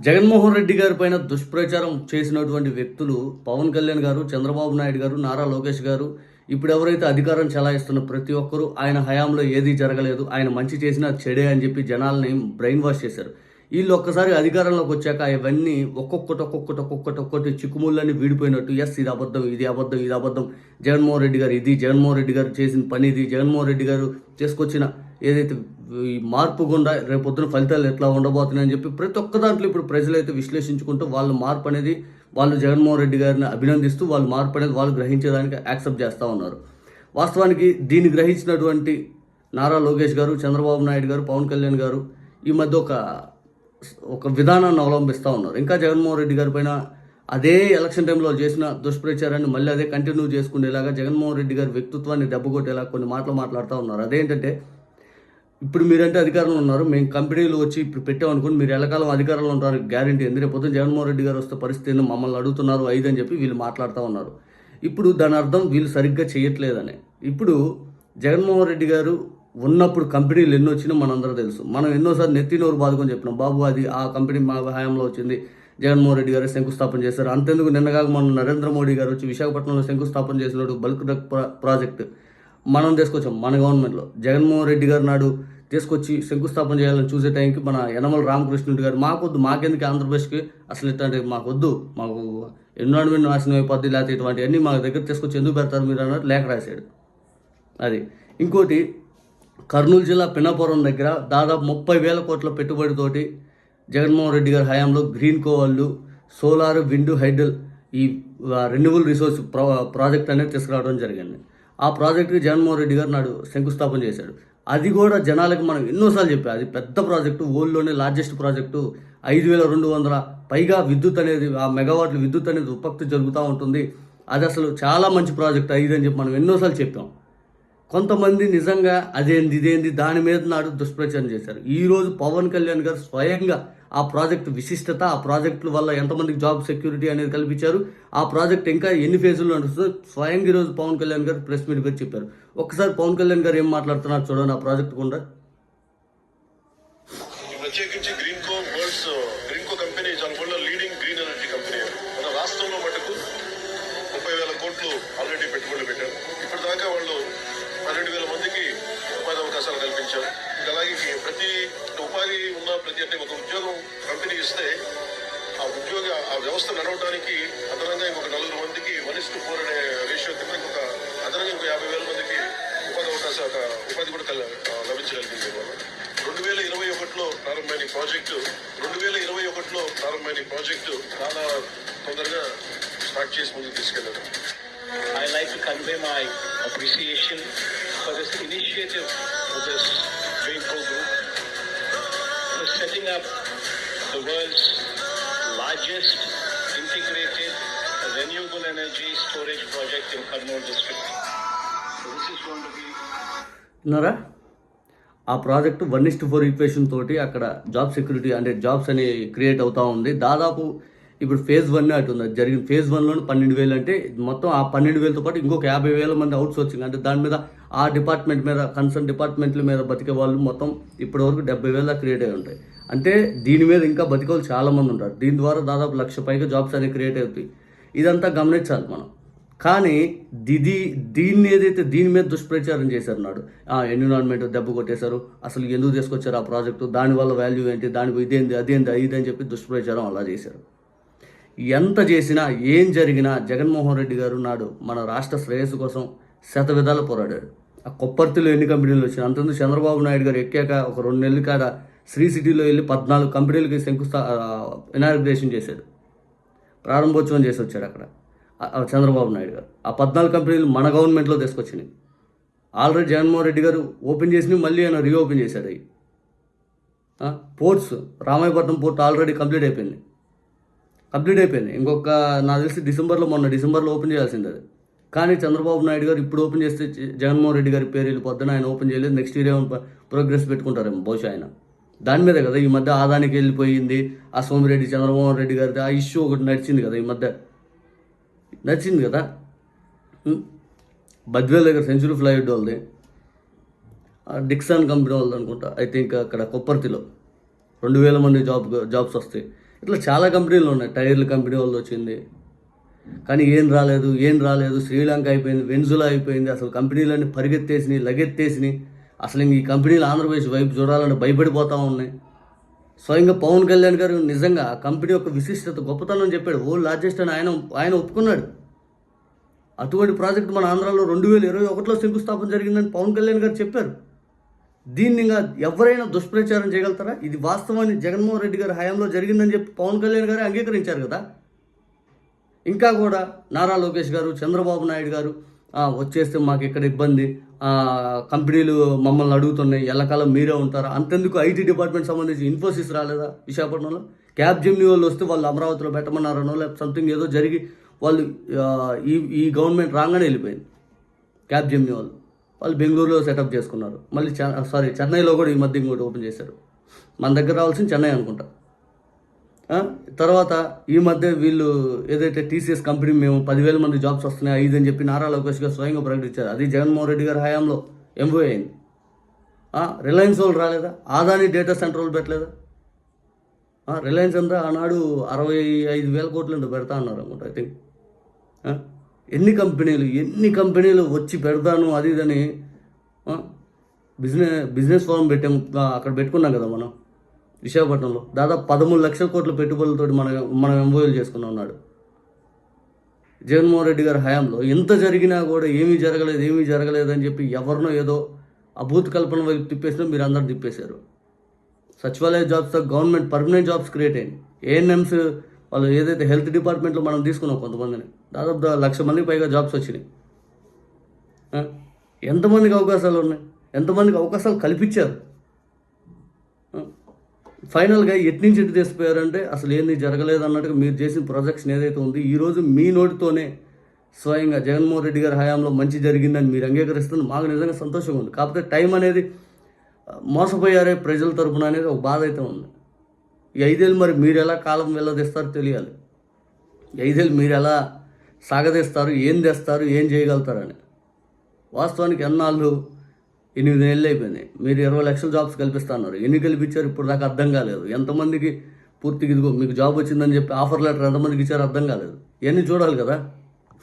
జగన్మోహన్ రెడ్డి గారి పైన దుష్ప్రచారం చేసినటువంటి వ్యక్తులు పవన్ కళ్యాణ్ గారు చంద్రబాబు నాయుడు గారు నారా లోకేష్ గారు. ఇప్పుడు ఎవరైతే అధికారం చెలాయిస్తున్న ప్రతి ఒక్కరూ ఆయన హయాంలో ఏదీ జరగలేదు. ఆయన మంచి చేసినా చెడే అని చెప్పి జనాల్ని బ్రెయిన్ వాష్ చేశారు. వీళ్ళు ఒక్కసారి అధికారంలోకి వచ్చాక ఇవన్నీ ఒక్కొక్కటి ఒక్కొక్కటి ఒక్కొక్కటి ఒక్కొక్కటి చిక్కుముళ్ళని వీడిపోయినట్టు ఎస్ ఇది అబద్ధం ఇది అబద్ధం ఇది అబద్ధం. జగన్మోహన్ రెడ్డి గారు ఇది జగన్మోహన్ రెడ్డి గారు చేసిన పని ఇది జగన్మోహన్ రెడ్డి గారు చేసుకొచ్చిన ఏదైతే ఈ మార్పు గుండా రేపొద్దున ఫలితాలు ఎట్లా ఉండబోతున్నాయని చెప్పి ప్రతి ఒక్క దాంట్లో ఇప్పుడు ప్రజలైతే విశ్లేషించుకుంటూ వాళ్ళ మార్పు అనేది వాళ్ళు జగన్మోహన్ రెడ్డి గారిని అభినందిస్తూ వాళ్ళు మార్పు అనేది వాళ్ళు గ్రహించేదానికి యాక్సెప్ట్ చేస్తూ ఉన్నారు. వాస్తవానికి దీన్ని గ్రహించినటువంటి నారా లోకేష్ గారు చంద్రబాబు నాయుడు గారు పవన్ కళ్యాణ్ గారు ఈ మధ్య ఒక ఒక విధానాన్ని అవలంబిస్తూ ఉన్నారు. ఇంకా జగన్మోహన్ రెడ్డి గారి పైన అదే ఎలక్షన్ టైంలో చేసిన దుష్ప్రచారాన్ని మళ్ళీ అదే కంటిన్యూ చేసుకునేలాగా జగన్మోహన్ రెడ్డి గారి వ్యక్తిత్వాన్ని దెబ్బకొట్టేలా కొన్ని మాటలు మాట్లాడుతూ ఉన్నారు. అదేంటంటే ఇప్పుడు మీరంటే అధికారంలో ఉన్నారు మేము కంపెనీలు వచ్చి ఇప్పుడు పెట్టామనుకోండి మీరు ఎల్లకాలం అధికారంలో ఉంటారు గ్యారంటీ ఎందుకు రేపు జగన్మోహన్ రెడ్డి గారు వస్తే పరిస్థితి మమ్మల్ని అడుగుతున్నారు ఐదు అని చెప్పి వీళ్ళు మాట్లాడుతూ ఉన్నారు. ఇప్పుడు దాని అర్థం వీళ్ళు సరిగ్గా చేయట్లేదని. ఇప్పుడు జగన్మోహన్ రెడ్డి గారు ఉన్నప్పుడు కంపెనీలు ఎన్నో వచ్చినా మనందరూ తెలుసు. మనం ఎన్నోసార్లు నెత్తి నోరు బాదుకొని చెప్పినాం బాబు అది ఆ కంపెనీ మా హయాంలో వచ్చింది జగన్మోహన్ రెడ్డి గారు శంకుస్థాపన చేశారు. అంతెందుకు నిన్నగాక మన నరేంద్ర మోడీ గారు వచ్చి విశాఖపట్నంలో శంకుస్థాపన చేసినట్టు బల్క్ డ్రగ్ ప్రాజెక్ట్ మనం తీసుకొచ్చాం మన గవర్నమెంట్లో. జగన్మోహన్ రెడ్డి గారు నాడు తీసుకొచ్చి శంకుస్థాపన చేయాలని చూసే టైంకి మన యనమల రామకృష్ణుడి గారు మాకొద్దు మాకెందుకు ఆంధ్రప్రదేశ్కి అసలు ఇట్లాంటి మాకొద్దు మాకు ఎన్విరాన్మెంట్ నాశనం అయిపోద్ది లేకపోతే ఇటువంటివన్నీ మా దగ్గర తీసుకొచ్చి ఎందుకు పెడతారు మీరు అన్నారు లేఖ రాశాడు. అది. ఇంకోటి కర్నూలు జిల్లా పినాపురం దగ్గర దాదాపు ముప్పై వేల కోట్ల పెట్టుబడితోటి జగన్మోహన్ రెడ్డి గారి హయాంలో గ్రీన్ కోవళ్ళు సోలార్ విండ్ హైడల్ ఈ రెన్యూవల్ రిసోర్స్ ప్రా ప్రాజెక్ట్ అనేది తీసుకురావడం జరిగింది. ఆ ప్రాజెక్టుకి జగన్మోహన్ రెడ్డి గారు నాడు శంకుస్థాపన చేశాడు. అది కూడా జనాలకు మనం ఎన్నోసార్లు చెప్పాం అది పెద్ద ప్రాజెక్టు ఊళ్ళోనే లార్జెస్ట్ ప్రాజెక్టు ఐదు వేల రెండు వందల పైగా విద్యుత్ అనేది ఆ మెగావాట్ల విద్యుత్ అనేది ఉత్పత్తి జరుగుతూ ఉంటుంది. అది అసలు చాలా మంచి ప్రాజెక్ట్ ఇది అని చెప్పి మనం ఎన్నోసార్లు చెప్పాం. కొంతమంది నిజంగా అదేంది ఇదేంది దాని మీద నాడు దుష్ప్రచారం చేశారు. ఈరోజు పవన్ కళ్యాణ్ గారు స్వయంగా ఆ ప్రాజెక్ట్ విశిష్టత ఆ ప్రాజెక్టుల వల్ల ఎంతమందికి జాబ్ సెక్యూరిటీ అనేది కల్పించారు. ఆ ప్రాజెక్ట్ ఇంకా ఎన్ని ఫేజుల్లో నడుస్తుందో స్వయంగా ఈరోజు పవన్ కళ్యాణ్ గారు ప్రెస్ మీట్ పెట్టి చెప్పారు. ఒక్కసారి పవన్ కళ్యాణ్ గారు ఏం మాట్లాడుతున్నారు చూడండి ఆ ప్రాజెక్ట్ కూడా ఆ వ్యవస్థ నడవడానికి అదనంగా ఇంకొక నలుగురు మందికి వన్ ఇస్ ఫోర్ అనే రేషియో కింద ఇంకొక అదనంగా ఇంకో యాభై వేల మందికి ఉపాధి అవకాశం ఉపాధి కూడా లభించగలిగింది. రెండు వేల ఇరవై ఒకటిలో ప్రారంభమైన ప్రాజెక్టు రెండు వేల ఇరవై ఒకటిలో ప్రారంభమైన ప్రాజెక్టు చాలా తొందరగా స్టార్ట్ చేసి ముందుకు తీసుకెళ్ళారు. I like to convey my appreciation for this initiative of this Greenco Group for setting up the world's largest integrated renewable energy storage project in Karnool district. So this is going to be విన్నారా ఆ project one is to four equation తోటి అక్కడ job security అంటే jobs అని create అవుతూ ఉంది దాదాపు ఇప్పుడు ఫేజ్ వన్ అటు ఉంది. జరిగిన ఫేజ్ వన్లోనే పన్నెండు వేలు అంటే మొత్తం ఆ పన్నెండు వేలతో పాటు ఇంకొక యాభై వేల మంది అవుట్ సోర్సింగ్ అంటే దాని మీద ఆ డిపార్ట్మెంట్ మీద కన్సర్న్ డిపార్ట్మెంట్ల మీద బతికే వాళ్ళు మొత్తం ఇప్పటి వరకు డెబ్బై వేల క్రియేట్ అయి ఉంటాయి. అంటే దీని మీద ఇంకా బతికే వాళ్ళు ఉంటారు. దీని ద్వారా దాదాపు లక్ష పైగా జాబ్స్ అనేవి క్రియేట్ అవుతాయి. ఇదంతా గమనించాలి మనం. కానీ దిది దీన్ని ఏదైతే దీని మీద దుష్ప్రచారం చేశారు నాడు ఆ ఎన్విరాన్మెంట్ దెబ్బ కొట్టేశారు అసలు ఎందుకు తీసుకొచ్చారు ఆ ప్రాజెక్టు దానివల్ల వాల్యూ ఏంటి దానికి ఇదేంది అదేంది ఇది అని చెప్పి దుష్ప్రచారం అలా చేశారు. ఎంత చేసినా ఏం జరిగినా జగన్మోహన్ రెడ్డి గారు నాడు మన రాష్ట్ర శ్రేయస్సు కోసం శత విధాలు పోరాడాడు. ఆ కొప్పర్తిలో ఎన్ని కంపెనీలు వచ్చినాయి? అంతకుముందు చంద్రబాబు నాయుడు గారు ఎక్కాక ఒక రెండు నెలల కాడ శ్రీ సిటీలో వెళ్ళి పద్నాలుగు కంపెనీలకి శంకుస్థా ఇనాగ్రేషన్ చేశాడు. ప్రారంభోత్సవం చేసి వచ్చాడు అక్కడ. చంద్రబాబు నాయుడు గారు. ఆ పద్నాలుగు కంపెనీలు మన గవర్నమెంట్లో తీసుకొచ్చినాయి. ఆల్రెడీ జగన్మోహన్ రెడ్డి గారు ఓపెన్ చేసినవి మళ్ళీ ఆయన రీఓపెన్ చేశాడు అవి. Ports Ramayapatnam port already complete అయిపోయింది. కంప్లీట్ అయిపోయింది. ఇంకొక నాకు తెలిసి డిసెంబర్లో మొన్న డిసెంబర్లో ఓపెన్ చేయాల్సింది అది. కానీ చంద్రబాబు నాయుడు గారు ఇప్పుడు ఓపెన్ చేస్తే జగన్మోహన్ రెడ్డి గారి పేరు వెళ్ళిపోద్దని ఆయన ఓపెన్ చేయలేదు. నెక్స్ట్ ఇయర్ ఏమో ప్రోగ్రెస్ పెట్టుకుంటారేమో బహుశా ఆయన. దాని మీద కదా ఈ మధ్య ఆదానికి వెళ్ళిపోయింది. ఆ సోమిరెడ్డి చంద్రమోహన్ రెడ్డి గారిది ఆ ఇష్యూ ఒకటి నడిచింది కదా ఈ మధ్య. నడిచింది కదా? బద్వేల్ దగ్గర సెంచురీ ఫ్లైవుడ్ వాళ్ళది. డిక్సన్ కంపెనీ వాళ్ళది అనుకుంటా. ఐ థింక్ అక్కడ కొప్పర్తిలో. రెండు వేల మంది జాబ్ జాబ్స్ వస్తాయి. ఇట్లా చాలా కంపెనీలు ఉన్నాయి. టైర్ల కంపెనీ వాళ్ళు వచ్చింది. కానీ ఏం రాలేదు ఏం రాలేదు. శ్రీలంక అయిపోయింది వెన్జులా అయిపోయింది. అసలు కంపెనీలన్నీ పరిగెత్తేసినాయి లగెత్తేసినాయి. అసలు ఇంక ఈ కంపెనీలు ఆంధ్రప్రదేశ్ వైపు చూడాలని భయపడిపోతూ ఉన్నాయి. స్వయంగా పవన్ కళ్యాణ్ గారు నిజంగా ఆ కంపెనీ యొక్క విశిష్టత గొప్పతనం చెప్పాడు. ఓ లార్జెస్ట్ అని ఆయన ఆయన ఒప్పుకున్నాడు. అటువంటి ప్రాజెక్ట్ మన ఆంధ్రాలో రెండు వేల ఇరవై ఒకటిలో శంకుస్థాపన జరిగిందని పవన్ కళ్యాణ్ గారు చెప్పారు. దీన్ని ఇంకా ఎవరైనా దుష్ప్రచారం చేయగలుగుతారా? ఇది వాస్తవాన్ని జగన్మోహన్ రెడ్డి గారి హయాంలో జరిగిందని చెప్పి పవన్ కళ్యాణ్ గారు అంగీకరించారు కదా. ఇంకా కూడా నారా లోకేష్ గారు చంద్రబాబు నాయుడు గారు వచ్చేస్తే మాకు ఇక్కడ ఇబ్బంది. కంపెనీలు మమ్మల్ని అడుగుతున్నాయి ఎల్లకాలం మీరే ఉంటారా? అంతెందుకు ఐటీ డిపార్ట్మెంట్ సంబంధించి ఇన్ఫోసిస్ రాలేదా విశాఖపట్నంలో? క్యాబ్ జిమ్ని వాళ్ళు వస్తే వాళ్ళు అమరావతిలో పెట్టమన్నారనో లేకపోతే సంథింగ్ ఏదో జరిగి వాళ్ళు ఈ ఈ గవర్నమెంట్ రాగానే వెళ్ళిపోయింది. క్యాబ్ జిమ్ని వాళ్ళు. వాళ్ళు బెంగళూరులో సెటప్ చేసుకున్నారు. మళ్ళీ సారీ చెన్నైలో కూడా ఈ మధ్య ఇంకోటి ఓపెన్ చేశారు. మన దగ్గర రావాల్సింది చెన్నై అనుకుంటా. తర్వాత ఈ మధ్య వీళ్ళు ఏదైతే టీసీఎస్ కంపెనీ మేము పదివేల మంది జాబ్స్ వస్తున్నాయి ఐదు అని చెప్పి నారా లోకేష్ గారు స్వయంగా ప్రకటించారు. అది జగన్మోహన్ రెడ్డి గారి హయాంలో ఎంఓ అయింది. రిలయన్స్ వాళ్ళు రాలేదా? ఆదాని డేటా సెంటర్ వాళ్ళు పెట్టలేదా? రిలయన్స్ అంతా ఆనాడు అరవై ఐదు వేల కోట్లు పెడతా అన్నారు అనుకుంటా ఐ థింక్. ఎన్ని కంపెనీలు ఎన్ని కంపెనీలు వచ్చి పెడతాను అది ఇదని బిజినెస్ బిజినెస్ ఫారం పెట్టాము అక్కడ పెట్టుకున్నాం కదా మనం విశాఖపట్నంలో. దాదాపు పదమూడు లక్షల కోట్ల పెట్టుబడులతో మన మనం ఎంఓఏలు చేసుకుని ఉన్నాడు జగన్మోహన్ రెడ్డి గారి హయాంలో ఎంత జరిగినా కూడా ఏమీ జరగలేదు ఏమీ జరగలేదు అని చెప్పి ఎవరినో ఏదో అభూత కల్పన వైపు తిప్పేసినా మీరు అందరు తిప్పేశారు. సచివాలయ జాబ్స్తో గవర్నమెంట్ పర్మనెంట్ జాబ్స్ క్రియేట్ అయింది. ఏఎన్ఎంస్ వాళ్ళు ఏదైతే హెల్త్ డిపార్ట్మెంట్లో మనం తీసుకున్నాం కొంతమందిని దాదాపు దా- లక్ష మందికి పైగా జాబ్స్ వచ్చినాయి. ఎంతమందికి అవకాశాలు ఉన్నాయి? ఎంతమందికి అవకాశాలు కల్పించారు? ఫైనల్గా ఎట్నుంచి ఎటు తెచ్చిపోయారంటే అసలు ఏంది జరగలేదు అన్నట్టుగా మీరు చేసిన ప్రొజెక్షన్ ఏదైతే ఉంది ఈరోజు మీ నోటితోనే స్వయంగా జగన్మోహన్ రెడ్డి గారి హయాంలో మంచి జరిగిందని మీరు అంగీకరిస్తుంది మాకు నిజంగా సంతోషంగా ఉంది. కాకపోతే టైం అనేది మోసపోయారే ప్రజల తరపున అనేది ఒక బాధ అయితే ఉంది. ఈ ఐదేళ్ళు మరి మీరు ఎలా కాలం వెళ్ళదీస్తారో తెలియాలి. ఐదేళ్ళు మీరు ఎలా సాగదీస్తారు ఏం తెస్తారు ఏం చేయగలుగుతారని. వాస్తవానికి ఎన్నాళ్ళు ఎనిమిది నెలలు అయిపోయినాయి. మీరు ఇరవై లక్షల జాబ్స్ కల్పిస్తున్నారు. ఎన్ని కల్పించారు ఇప్పుడు దాకా అర్థం కాలేదు. ఎంతమందికి పూర్తిగా ఇదిగో మీకు జాబ్ వచ్చిందని చెప్పి ఆఫర్ లెటర్ ఎంతమందికి ఇచ్చారో అర్థం కాలేదు. ఇవన్నీ చూడాలి కదా.